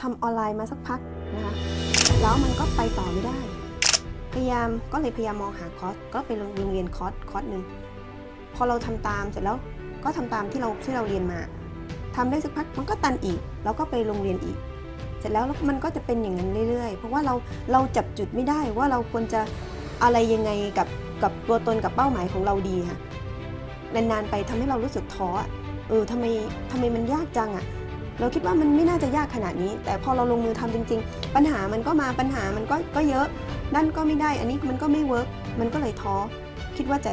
ทำออนไลน์มาสักพักนะคะแล้วมันก็ไปต่อไม่ได้ พยายามก็เลยพยายามมองหาคอร์สก็ไปโรงเรียนคอร์สคอร์สหนึ่งพอเราทำตามเสร็จแล้วก็ทำตามที่เราที่เราเรียนมาทำได้สักพักมันก็ตันอีก แล้วก็ไปโรงเรียนอีก เสร็จแล้วมันก็จะเป็นอย่างนั้นเรื่อยๆ เพราะว่าเราเราจับจุดไม่ได้ว่าเราควรจะอะไรยังไงกับกับตัวตนกับเป้าหมายของเราดีค่ะนานๆไปทำให้เรารู้สึกท้อเออทำไมทำไมมันยากจังอะ เราคิดว่ามันไม่น่าจะยากขนาดนี้ แต่พอเราลงมือทำจริง ๆ ปัญหามันก็มาปัญหามันก็ก็เยอะนั่นก็ไม่ได้ อันนี้มันก็ไม่เวิร์กมันก็เลยท้อคิดว่าจะ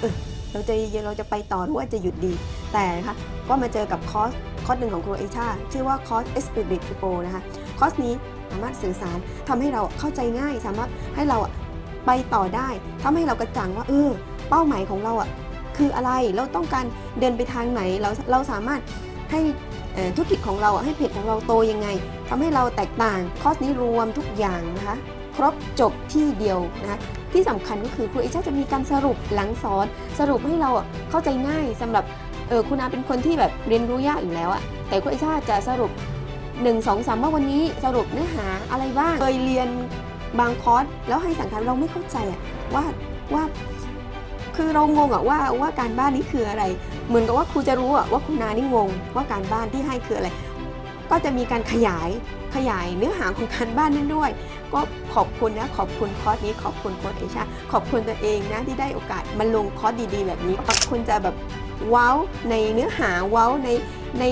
เออเราจะเราจะไปต่อหรือว่าจะหยุดดี แต่นะคะก็มาเจอกับคอร์สคอร์สหนึ่งของครูเอชาชื่อว่าคอร์ส s p i r i t Pro นะคะ คอร์สนี้สามารถสื่อสารทำให้เราเข้าใจง่าย สามารถให้เราไปต่อได้ทำให้เรากระจ่างว่าเออเป้าหมายของเราอะคืออะไรเราต้องการเดินไปทางไหนเราเราสามารถให้ ธุรกิจของเราให้เพจของเราโตยังไงทำให้เราแตกต่างคอร์สนี้รวมทุกอย่างนะคะครบจบที่เดียวนะคะที่สำคัญก็คือครูเอชาจะมีการสรุปหลังสอน สรุปให้เราเข้าใจง่ายสำหรับเออคุณอาเป็นคนที่แบบเรียนรู้ยากอยู่แล้วอะแต่ครูเอชาจะสรุป 1 2 3 ว่าวันนี้สรุปเนื้อหาอะไรบ้างเคยเรียนบางคอร์สแล้วให้สังกัดเราไม่เข้าใจอะว่าว่าคือเรางงอะว่าว่าการบ้านนี้คืออะไร เหมือนกับว่าครูจะรู้อะว่าคุณนานี่งงว่าการบ้านที่ให้คืออะไร ก็จะมีการขยายขยายเนื้อหาของการบ้านนั้นด้วย ก็ขอบคุณนะขอบคุณคอร์สนี้ขอบคุณโค้ชเอชาขอบคุณตัวเองนะที่ได้โอกาสมาลงคอร์สดีๆ แบบนี้ขอบคุณจะแบบว้าวในเนื้อหาว้าวในใน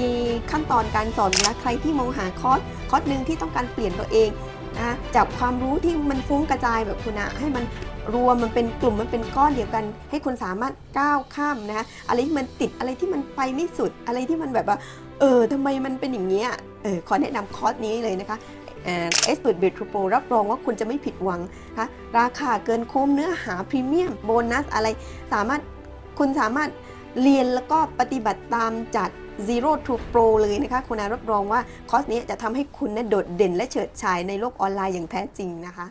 ขั้นตอนการสอนนะใครที่มองหาคอร์สคอร์สหนึ่งที่ต้องการเปลี่ยนตัวเอง นะจากความรู้ที่มันฟุ้งกระจายแบบคุณนะให้มันรวมมันเป็นกลุ่มมันเป็นก้อนเดียวกัน ให้คุณสามารถก้าวข้ามนะคะอะไรที่มันติดอะไรที่มันไปไม่สุดอะไรที่มันแบบว่าเออทำไมมันเป็นอย่างนี้ยเออขอแนะนำคอร์สนี้เลยนะคะเอสเปิดเบทรูโปรับรองว่าคุณจะไม่ผิดหวังนะราคาเกินคุ้มเนื้อหาพรีเมียมโบนัสอะไรสามารถคุณสามารถเรียนแล้วก็ปฏิบัติตามจาก Zero to Pro เลยนะคะคุณอารับรองว่าคอร์สนี้จะทำให้คุณนะโดดเด่นและเฉิดฉายในโลกออนไลน์อย่างแท้จริงนะคะ